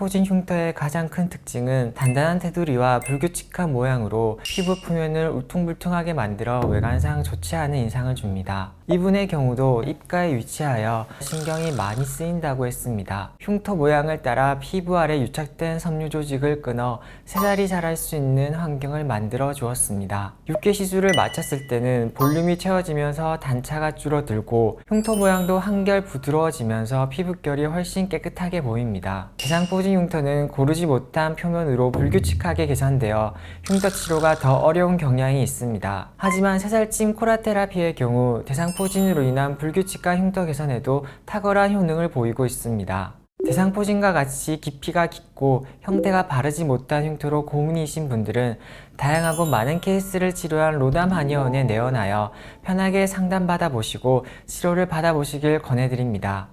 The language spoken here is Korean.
대상포진 흉터의 가장 큰 특징은 단단한 테두리와 불규칙한 모양으로 피부 표면을 울퉁불퉁하게 만들어 외관상 좋지 않은 인상을 줍니다. 이분의 경우도 입가에 위치하여 신경이 많이 쓰인다고 했습니다. 흉터 모양을 따라 피부 아래 유착된 섬유 조직을 끊어 새살이 자랄 수 있는 환경을 만들어 주었습니다. 육개 시술을 마쳤을 때는 볼륨이 채워지면서 단차가 줄어들고 흉터 모양도 한결 부드러워지면서 피부결이 훨씬 깨끗하게 보입니다. 대상포진 흉터는 고르지 못한 표면으로 불규칙하게 개선되어 흉터 치료가 더 어려운 경향이 있습니다. 하지만 새살찜 코라테라피의 경우 대상포진으로 인한 불규칙한 흉터 개선에도 탁월한 효능을 보이고 있습니다. 대상포진과 같이 깊이가 깊고 형태가 바르지 못한 흉터로 고민이신 분들은 다양하고 많은 케이스를 치료한 로담 한의원에 내원하여 편하게 상담받아 보시고 치료를 받아 보시길 권해드립니다.